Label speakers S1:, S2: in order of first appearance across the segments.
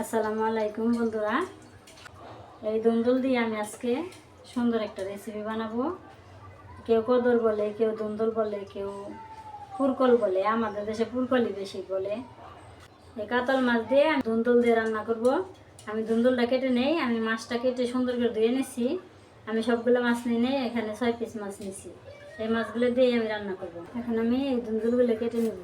S1: আসসালামু আলাইকুম বন্ধুরা। এই দুন্দুল দিয়ে আমি আজকে সুন্দর একটা রেসিপি বানাবো। কেউ কদর বলে, কেউ দুন্দুল বলে, কেউ পুরকল বলে, আমাদের দেশে পুরকলই বেশি বলে। এই কাতল মাছ দিয়ে আমি দুন্দুল দিয়ে রান্না করব। আমি দুন্দুলটা কেটে নেই, আমি মাছটা কেটে সুন্দর করে ধুয়ে নিছি। আমি সবগুলো মাছ নিয়ে নেই, এখানে ছয় পিস মাছ নিছি। এই মাছগুলো দিয়েই আমি রান্না করব। এখন আমি এই দুন্দুলগুলো কেটে নেব।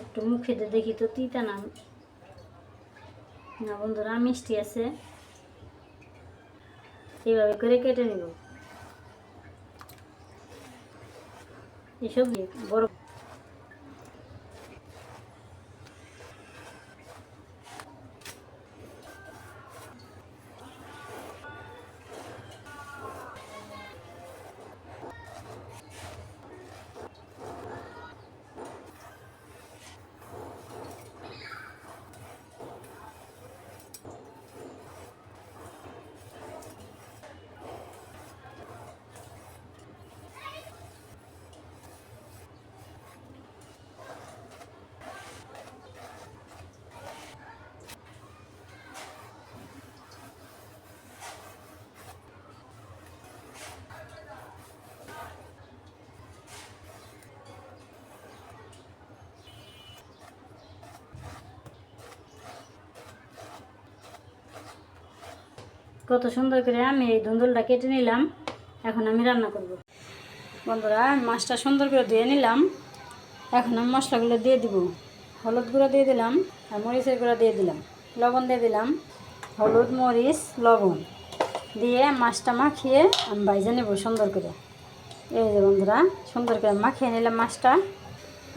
S1: একটু মুখে দেখি তো, তিতা না। না বন্ধুরা, মিষ্টি আছে। এইভাবে করে কেটে নিব। এসব বড় কত সুন্দর করে আমি এই ধুন্দুলটা কেটে নিলাম। এখন আমি রান্না করব। বন্ধুরা, মাছটা সুন্দর করে ধুয়ে নিলাম। এখন আমি মশলাগুলো দিয়ে দিব। হলুদ গুঁড়ো দিয়ে দিলাম আর মরিচের গুঁড়ো দিয়ে দিলাম। লবণ দিয়ে দিলাম। হলুদ, মরিচ, লবণ দিয়ে মাছটা মাখিয়ে আমি ভাইজে নেব সুন্দর করে। এই যে বন্ধুরা, সুন্দর করে মাখিয়ে নিলাম মাছটা।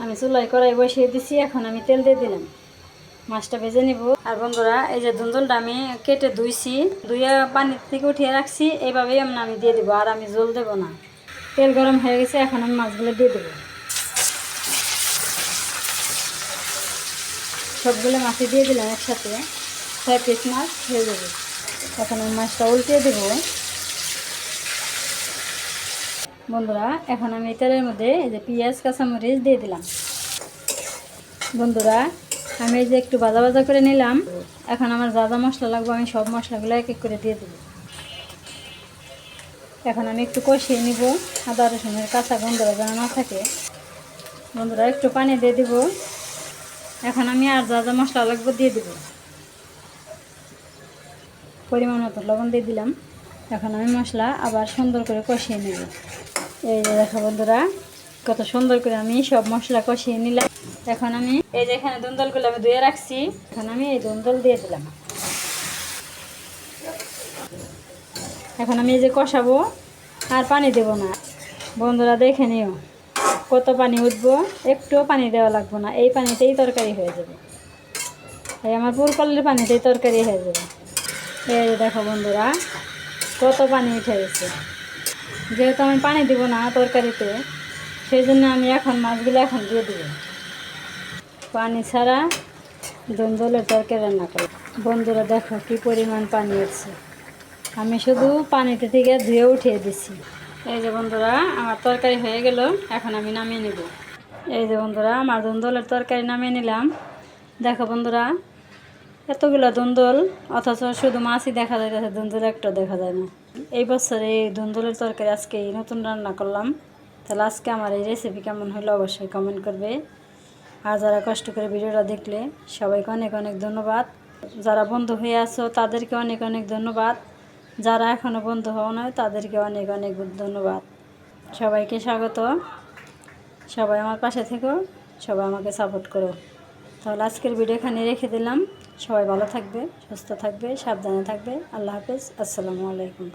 S1: আমি চুলাই কড়াই বসিয়ে দিছি, এখন আমি তেল দিয়ে দিলাম। মাছটা ভেজে নিব। আর বন্ধুরা, এই যে দুন্দুলটা আমি কেটে ধুইছি ধুয়ে পানির থেকে উঠিয়ে রাখছি, এইভাবেই আমি আমি দিয়ে দিব, আর আমি জল দেবো না। তেল গরম হয়ে গেছে, এখন আমি মাছগুলো দিয়ে দেবো। সবগুলো মাছে দিয়ে দিলাম একসাথে, ছয় পিস মাছ হয়ে যাবে। এখন আমি মাছটা উল্টিয়ে দেবো। বন্ধুরা, এখন আমি তেলের মধ্যে এই যে পেঁয়াজ, কাঁচামরিচ দিয়ে দিলাম। বন্ধুরা আমি এই যে একটু ভাজা ভাজা করে নিলাম, এখন আমার যা যা মশলা লাগবে আমি সব মশলাগুলো এক এক করে দিয়ে দেব। এখন আমি একটু কষিয়ে নিব, আদা রসুনের কাঁচা গন্ধরা যেন না থাকে। বন্ধুরা, একটু পানি দিয়ে দিব। এখন আমি আর যা যা মশলা লাগবে দিয়ে দেব। পরিমাণ মতো লবণ দিয়ে দিলাম। এখন আমি মশলা আবার সুন্দর করে কষিয়ে নেব। এই যে দেখো বন্ধুরা কত সুন্দর করে আমি সব মশলা কষিয়ে নিলাম। এখন আমি এই যে এখানে দুন্দলগুলো আমি ধুয়ে রাখছি। এখন আমি এই দুন্দল দিয়ে দিলাম। এখন আমি এই যে কষাবো, আর পানি দেব না। বন্ধুরা দেখে নিও, কত পানি উঠবো, একটুও পানি দেওয়া লাগবে না। এই পানিতেই তরকারি হয়ে যাবে। এই আমার পুরকলের পানিতেই তরকারি হয়ে যাবে। এই দেখো বন্ধুরা, কত পানি উঠে গেছে। যেহেতু আমি পানি দিব না তরকারিতে সেই জন্য আমি এখন মাছগুলো এখন দিয়ে দিব। পানি ছাড়া দন্দলের তরকারি রান্না করি বন্ধুরা, দেখো কি পরিমাণ পানি উঠছে আমি শুধু পানিতে থেকে ধুয়ে উঠিয়ে দিছি। এই যে বন্ধুরা, আমার তরকারি হয়ে গেল, এখন আমি নামিয়ে নেব। এই যে বন্ধুরা, আমার দন্দলের তরকারি নামিয়ে নিলাম। দেখো বন্ধুরা, এতগুলো দন্দল, অথচ শুধু মাছই দেখা যাইতেছে, দন্দল একটা দেখা যায় না। এই বছরে এই দন্দলের তরকারি আজকে নতুন রান্না করলাম। তাহলে আজকে আমার এই রেসিপি কেমন হলো অবশ্যই কমেন্ট করবে। আর যারা কষ্ট করে ভিডিওটা দেখলে, সবাইকে অনেক অনেক ধন্যবাদ। যারা বন্ধু হয়ে আছো, তাদেরকে অনেক অনেক ধন্যবাদ। যারা এখনও বন্ধু হওয়া নয় তাদেরকে অনেক অনেক ধন্যবাদ। সবাইকে স্বাগত। সবাই আমার পাশে থেকো, সবাই আমাকে সাপোর্ট করো। তাহলে আজকের ভিডিও এখানে রেখে দিলাম। সবাই ভালো থাকবে, সুস্থ থাকবে, সাবধানে থাকবে। আল্লাহ হাফেজ। আসসালামু আলাইকুম।